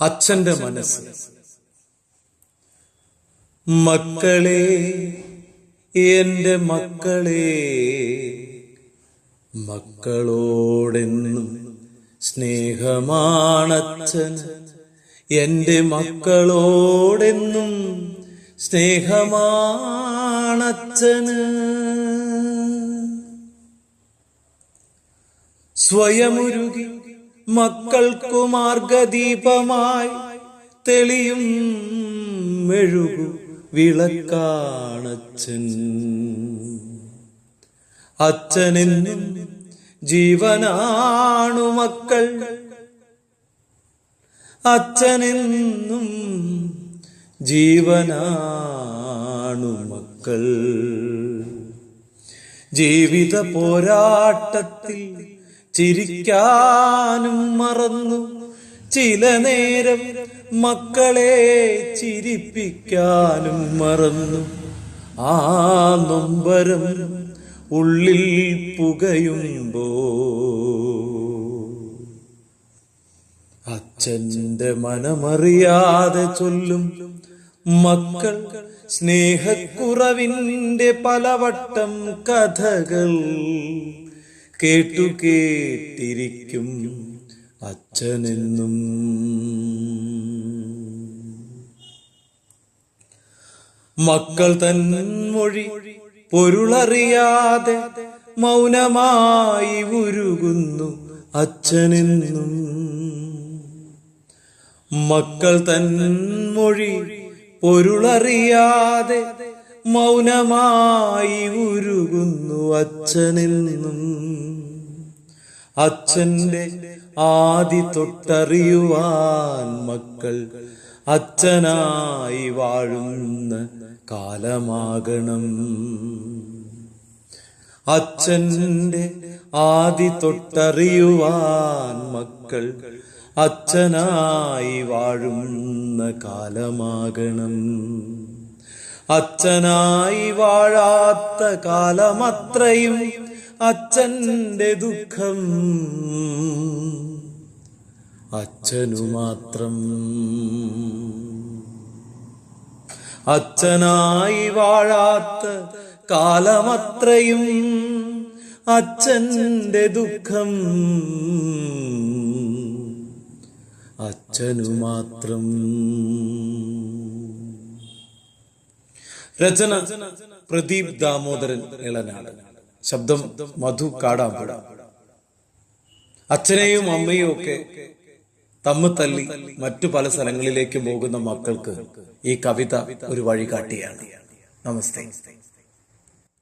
അച്ഛന്റെ മനസ്സ്. മക്കളെ എന്റെ മക്കളെ മക്കളോടെന്നും സ്നേഹമാണച്ഛൻ. എന്റെ മക്കളോടെന്നും സ്നേഹമാണച്ഛന് സ്വയമുരുകി മക്കൾക്കു മാർഗദീപമായി തെളിയും മെഴുകു വിളക്കാണച്ചൻ അച്ഛനെന്നും ജീവനാണു മക്കൾ. അച്ഛനെന്നും ജീവനാണു മക്കൾ. ജീവിത പോരാട്ടത്തിൽ ചിരിക്കാനും മറന്നു. ചില നേരം മക്കളെ ചിരിപ്പിക്കാനും മറന്നു. ആ നൊമ്പരം ഉള്ളിൽ പുകയുമ്പോ അച്ഛന്റെ മനമറിയാതെ ചൊല്ലും മക്കൾ സ്നേഹക്കുറവിന്റെ പലവട്ടം കഥകൾ. കേട്ടു കേട്ടിരിക്കും അച്ഛനെന്നും. മക്കൾ തൻ മൊഴി പൊരുളറിയാതെ മൗനമായി ഉരുകുന്നു അച്ഛനെന്നും. മക്കൾ തൻ മൊഴി പൊരുളറിയാതെ മൗനമായി ഉരുകുന്നു അച്ഛനിൽ നിന്നും. അച്ഛന്റെ ആദി തൊട്ടറിയുവാൻ മക്കൾ അച്ഛനായി വാഴുന്ന കാലമാകണം. അച്ഛന്റെ ആദി തൊട്ടറിയുവാൻ മക്കൾ അച്ഛനായി വാഴുന്ന കാലമാകണം. അച്ഛനായി വാഴാത്ത കാലമത്രയും അച്ഛന്റെ ദുഃഖം. അച്ഛനു മാത്രം. അച്ഛനായി വാഴാത്ത കാലമത്രയും അച്ഛന്റെ ദുഃഖം. അച്ഛനു മാത്രം. രചന പ്രദീപ് ദാമോദരൻ ഇളനാട്. ശബ്ദം മധു കാടാമ്പുഴ. അച്ഛനെയും അമ്മയും ഒക്കെ തമ്മ് തല്ലി മറ്റു പല സ്ഥലങ്ങളിലേക്കും പോകുന്ന മക്കൾക്ക് ഈ കവിത ഒരു വഴികാട്ടിയാണ്. നമസ്തേ.